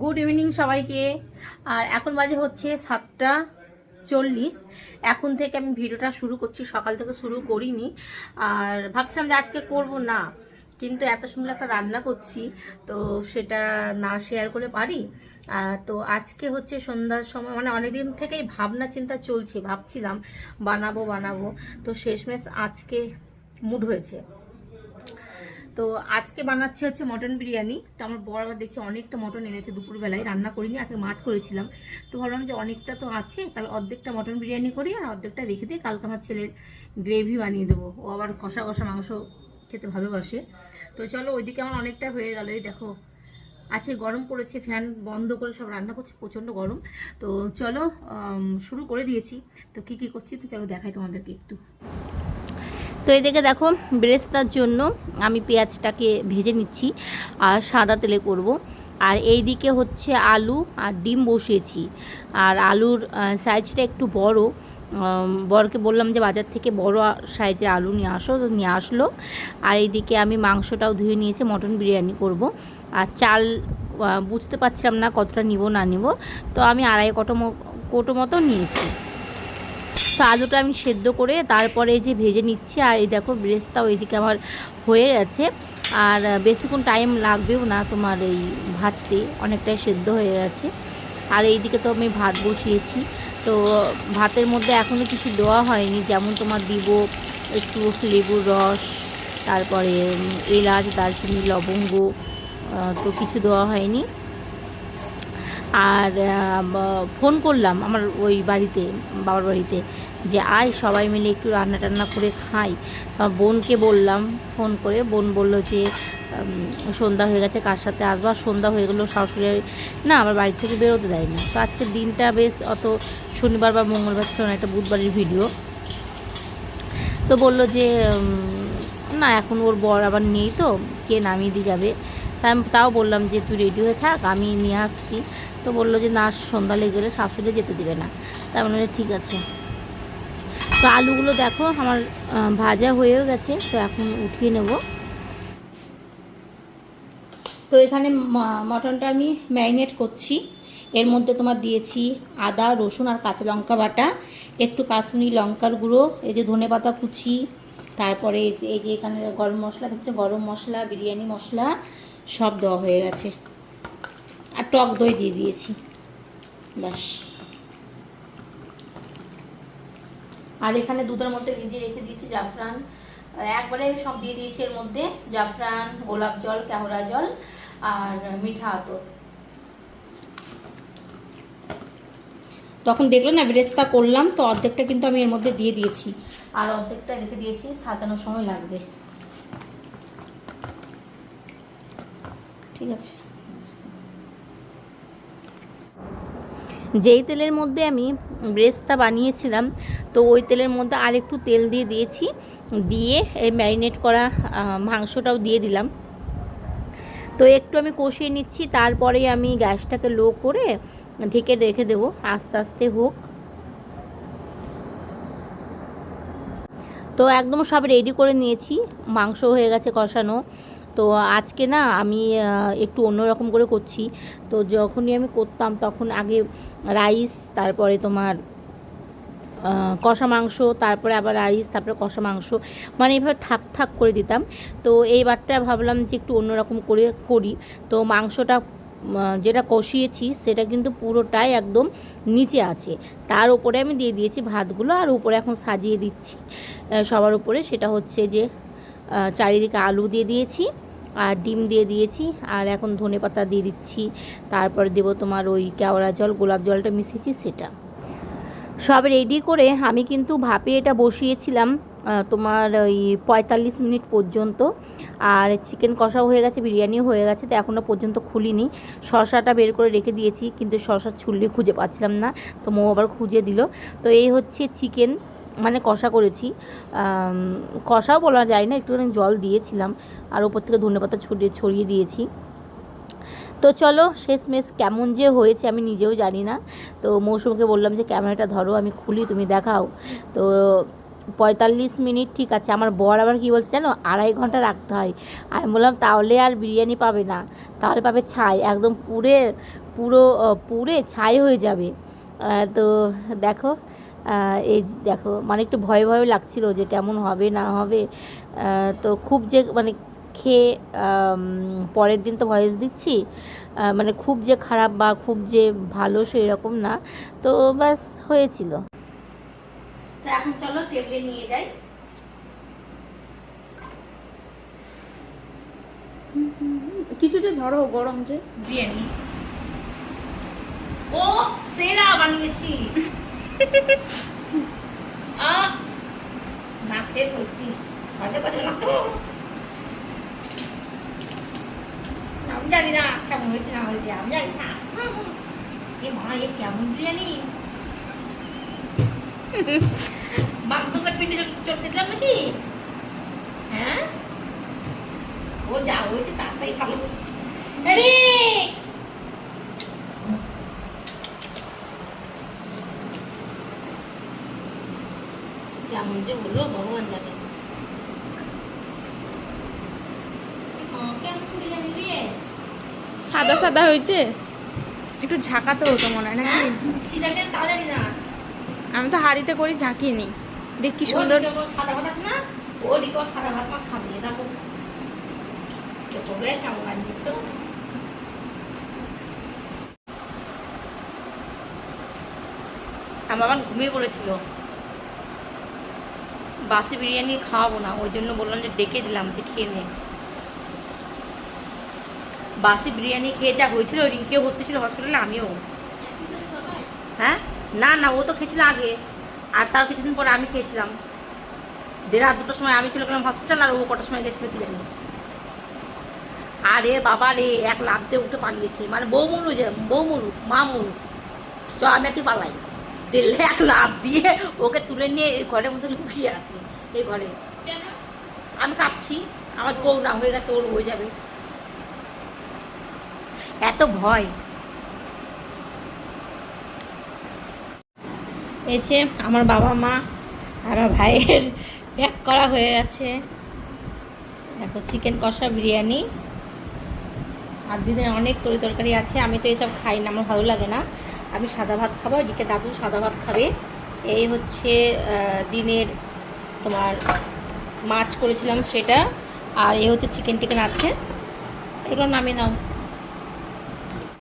Good evening সবাইকে। আর এখন বাজে হচ্ছে সাতটা চল্লিশ। এখন থেকে আমি ভিডিওটা শুরু করছি, সকাল থেকে শুরু করিনি। আর ভাবছিলাম যে আজকে করব না, কিন্তু এত সুন্দর একটা রান্না করছি, তো সেটা না শেয়ার করে পারি। তো আজকে হচ্ছে সন্ধ্যার সময় মানে অনেকদিন থেকেই ভাবনা চিন্তা চলছে, ভাবছিলাম বানাবো বানাবো। তো শেষমেশ আজকে মুড হয়েছে। তো আজকে বানাচ্ছি হচ্ছে মটন বিরিয়ানি। তো আমার বড় আবার দেখছি অনেকটা মটন এনেছে দুপুরবেলায়, রান্না করিনি, আজকে মাছ করেছিলাম। তো ভাবলাম যে অনেকটা তো আছে, তাহলে অর্ধেকটা মটন বিরিয়ানি করি আর অর্ধেকটা রেখে দিয়ে কালকে আমার ছেলের গ্রেভি বানিয়ে দেবো। ও আবার কষা কষা মাংস খেতে ভালোবাসে। তো চলো ওইদিকে আমার অনেকটা হয়ে গেল, এই দেখো। আজকে গরম পড়েছে, ফ্যান বন্ধ করে সব রান্না করছি, প্রচণ্ড গরম। তো চলো শুরু করে দিয়েছি। তো কি কি করছি তো চলো দেখাই তোমাদেরকে একটু। তো এদিকে দেখো, বেরেস্তার জন্য আমি পেঁয়াজটাকে ভেজে নিচ্ছি আর সাদা তেলে করব। আর এই দিকে হচ্ছে আলু আর ডিম বসিয়েছি। আর আলুর সাইজটা একটু বড়। বরকে বললাম যে বাজার থেকে বড় সাইজের আলু নিয়ে আসো, তো নিয়ে আসলো। আর এইদিকে আমি মাংসটাও ধুয়ে নিয়েছি, মটন বিরিয়ানি করব। আর চাল বুঝতে পারছিলাম না কতটা নিব না নিব, তো আমি আড়াই কটো কোটো মতো নিয়েছি। তো আলুটা আমি সেদ্ধ করে তারপরে যে ভেজে নিচ্ছি, আর এই দেখো ব্রেস্তাও এদিকে আমার হয়ে গেছে। আর বেশিক্ষণ টাইম লাগবেও না তোমার এই ভাজতে, অনেকটাই সেদ্ধ হয়ে গেছে। আর এইদিকে তো আমি ভাত বসিয়েছি। তো ভাতের মধ্যে এখনও কিছু দেওয়া হয়নি, যেমন তোমার দিব একটু লেবুর রস, তারপরে এলাচ, দারচিনি, লবঙ্গ তো কিছু দেওয়া হয়নি। আর ফোন করলাম আমার ওই বাড়িতে, বাবার বাড়িতে যে আয় সবাই মিলে একটু রান্না টান্না করে খাই। আমার বোনকে বললাম ফোন করে। বোন বলল যে সন্ধ্যা হয়ে গেছে কার সাথে আসব? আর সন্ধ্যা হয়ে গেলো শাশুড়ি না আমার বাড়ি থেকে বেরোতে দেয় না। তো আজকের দিনটা বেশ অত শনিবার বা মঙ্গলবার ছিল একটা বুধবারের ভিডিও। তো বলল যে না এখন ওর বর আবার নেই তো কে নামিয়ে দিয়ে যাবে? তাই আমি তাও বললাম যে তুই রেডি হয়ে থাক আমি নিয়ে আসছি। তো বলল যে না সন্ধ্যা লেগে গেলে শাশুড়ি যেতে দিবে না। আমি বললাম, ঠিক আছে। তো আলুগুলো দেখো, আমার ভাজা হয়েও গেছে, তো এখন উঠিয়ে নেব। তো এখানে মটনটা আমি ম্যারিনেট করছি। এর মধ্যে তোমার দিয়েছি আদা, রসুন আর কাঁচা লঙ্কা বাটা, একটু কাশ্মীরি লঙ্কার গুঁড়ো, এই যে ধনে পাতা কুচি, তারপরে এই যে- এই যে এখানে গরম মশলা, দেখছ গরম মশলা, বিরিয়ানি মশলা, সব দেওয়া হয়ে গেছে। আর টক দই দিয়ে দিয়েছি। ব্যাস। আর এখানে দুধের মধ্যে ভিজিয়ে রেখে দিয়েছি জাফরান। একবারে সব দিয়ে দিয়েছি এর মধ্যে জাফরান, গোলাপ জল কেওড়া জল আর মিঠা আতর। তখন দেখল না, বেরেস্তা করলাম, তো অর্ধেকটা কিন্তু আমি এর মধ্যে দিয়ে দিয়েছি। আর অর্ধেকটা রেখে দিয়েছি, সাজানোর সময় লাগবে। ঠিক আছে। যেই তেলের মধ্যে আমি ব্রেস্তা বানিয়েছিলাম তো ওই তেলের মধ্যে আর একটু তেল দিয়ে দিয়েছি। দিয়ে এই ম্যারিনেট করা মাংসটাও দিয়ে দিলাম। তো একটু আমি কষিয়ে নিচ্ছি, তারপরে আমি গ্যাসটাকে লো করে ঢেকে রেখে দেবো। আস্তে আস্তে হোক। তো একদম সব রেডি করে নিয়েছি। মাংস হয়ে গেছে কষানো। তো আজকে না আমি একটু অন্যরকম করে করছি। তো যখনই আমি করতাম তখন আগে রাইস, তারপরে তোমার কষা মাংস, তারপরে আবার রাইস তারপরে কষা মাংস মানে এইভাবে থাক থাক করে দিতাম। তো এইবারটা ভাবলাম যে একটু অন্যরকম করে করি। তো মাংসটা যেটা কষিয়েছি সেটা কিন্তু পুরোটাই একদম নিচে আছে। তার উপরে আমি দিয়ে দিয়েছি ভাতগুলো আর উপরে এখন সাজিয়ে দিচ্ছি। সবার উপরে সেটা হচ্ছে যে চারিদিকে আলু দিয়ে দিয়েছি, আর ডিম দিয়ে দিয়েছি, আর এখন ধনে পাতা দিয়ে দিচ্ছি। তারপরে দেবো তোমার ওই কেওড়া জল, গোলাপ জলটা মিশিয়েছি সেটা। সব রেডি করে আমি কিন্তু ভাপে এটা বসিয়েছিলাম তোমার ওই পঁয়তাল্লিশ মিনিট পর্যন্ত। আর চিকেন কষাও হয়ে গেছে, বিরিয়ানিও হয়ে গেছে, তো এখনও পর্যন্ত খুলিনি। শশাটা বের করে রেখে দিয়েছি, কিন্তু শশা ছুললে খুঁজে পাচ্ছিলাম না, তো মৌ আবার খুঁজে দিল। তো এই হচ্ছে চিকেন মানে কষা করেছি। কষাও বলা যায় না, একটুখানি জল দিয়েছিলাম, আর ওপর থেকে ধনেপাতা ছড়িয়ে ছড়িয়ে দিয়েছি। তো চলো শেষমেশ কেমন যে হয়েছে আমি নিজেও জানি না। তো মৌসুমকে বললাম যে, ক্যামেরাটা ধরো, আমি খুলি, তুমি দেখাও। তো পঁয়তাল্লিশ মিনিট, ঠিক আছে। আমার বর আবার কী বলছে জানো? আড়াই ঘণ্টা রাখতে হয়। আমি বললাম, তাহলে আর বিরিয়ানি পাবে না। তাহলে পাবে ছাই। একদম পুরে পুরো পুড়ে ছাই হয়ে যাবে। তো দেখো এই দেখো মানে একটু ভয় ভয় লাগছিল যে, কেমন হবে, না হবে? তো খুব যে মানে খেয়ে পরের দিন তো ভয়েস দিচ্ছি। মানে খুব যে খারাপ বা খুব যে ভালো সেই রকম না। তো ব্যাস হয়েছিল। তো এখন চলো টেবিলে নিয়ে যাই। কিছুটা ধরো গরম যে। বিরিয়ানি। ও সেরা বানিয়েছি। না খেয়ে বলছি তো। আমি জানি না কেমন হয়েছে না হয়েছে আমি জানি না এ মা এ কেমন বিরিয়ানি মাংস পিঠে চলতে দিলাম নাকি হ্যাঁ ও যা হয়েছে তাড়াতাড়ি খাব আরে কেমন যে হলো ভগবান জানে ও, কেমন বিরিয়ানি রে সাদা সাদা হয়েছে? একটু ঝাঁকাতে হতো মনে হয় নাকি? আমি তাও জানি না। আমি তো হাঁড়িতে করি ঝাঁকিয়ে নিই। দেখ কি সুন্দর। আমার বাবা ঘুমিয়ে পড়েছিল। বাসি বিরিয়ানি খাওয়াবো না ওই জন্য বললাম যে ডেকে দিলাম যে খেয়ে নে। বাসি বিরিয়ানি খেয়ে যা হয়েছিল রিঙ্কেও ভর্তি ছিল হসপিটালে আমিও। হ্যাঁ? না না, ও তো খেয়েছিল আগে। আর তার কিছুদিন পরে আমি খেয়েছিলাম। দেড় দুটোর সময় আমি ছিল গেলাম হসপিটাল আর ও কটার সময় গেছিল কি জানি আর এর বাবা রে, এক লাভ দিয়ে উঠে পালিয়েছে। মানে বউ মরু যে, বউ মরু, মা মরু। চ, আমি একটু পালাই। দিলে এক লাভ দিয়ে ওকে তুলে নিয়ে এই ঘরের মধ্যে লুকিয়ে আছে, এই ঘরে। আমি কাঁপছি আমার না হয়ে গেছে, ওর হয়ে যাবে। এত ভয়। এই যে আমার বাবা মা আমার ভাইয়ের প্যাক করা হয়ে গেছে। দেখো চিকেন কষা বিরিয়ানি। আর দিনে অনেক তরি তরকারি আছে, আমি তো এসব খাই না, আমার ভালো লাগে না। আমি সাদা ভাত খাব, এদিকে দাদু সাদা ভাত খাবে। এই হচ্ছে দিনের তোমার মাছ করেছিলাম সেটা, আর এই হচ্ছে চিকেন টিকেন আছে। এগুলো নামিয়ে নাও।